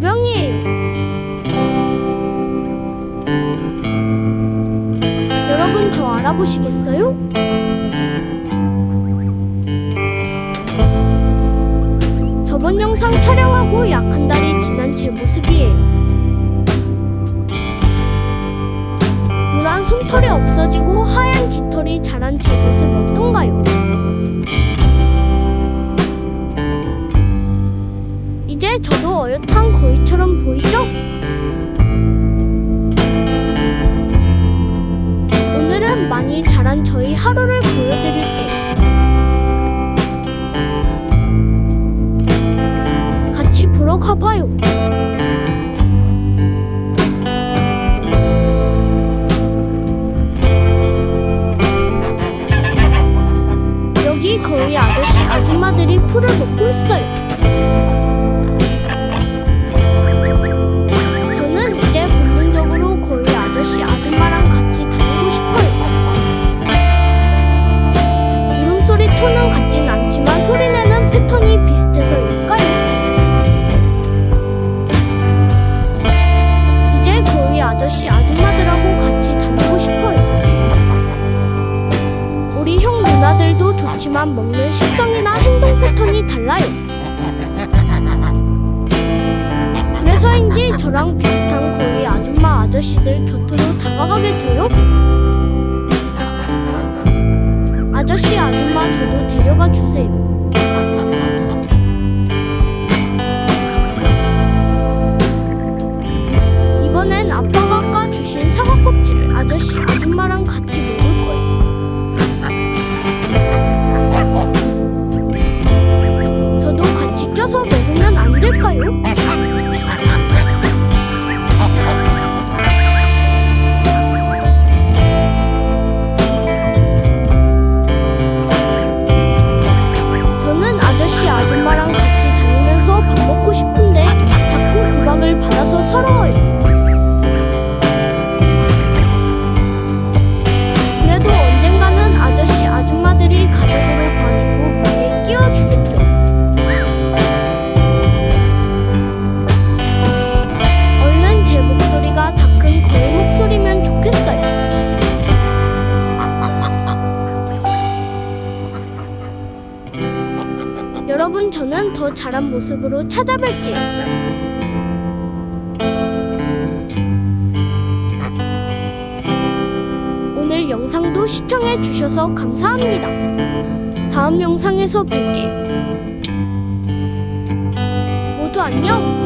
저병이에요. 여러분 저 알아보시겠어요? 저번 영상 촬영하고 약 한 달이 지난 제 모습이 저도 어엿한 거위처럼 보이죠? 오늘은 많이 자란 저희 하루를 보여드릴게요. 같이 보러 가봐요. 여기 거위 아저씨 아줌마들이 풀을 먹고 있어요. 누나들도 좋지만 먹는 식성이나 행동 패턴이 달라요. 그래서인지 저랑 비슷한 거위 아줌마 아저씨들 곁으로 다가가게 돼요. 여러분 저는 더 잘한 모습으로 찾아뵐게요. 오늘 영상도 시청해 주셔서 감사합니다. 다음 영상에서 뵐게요. 모두 안녕!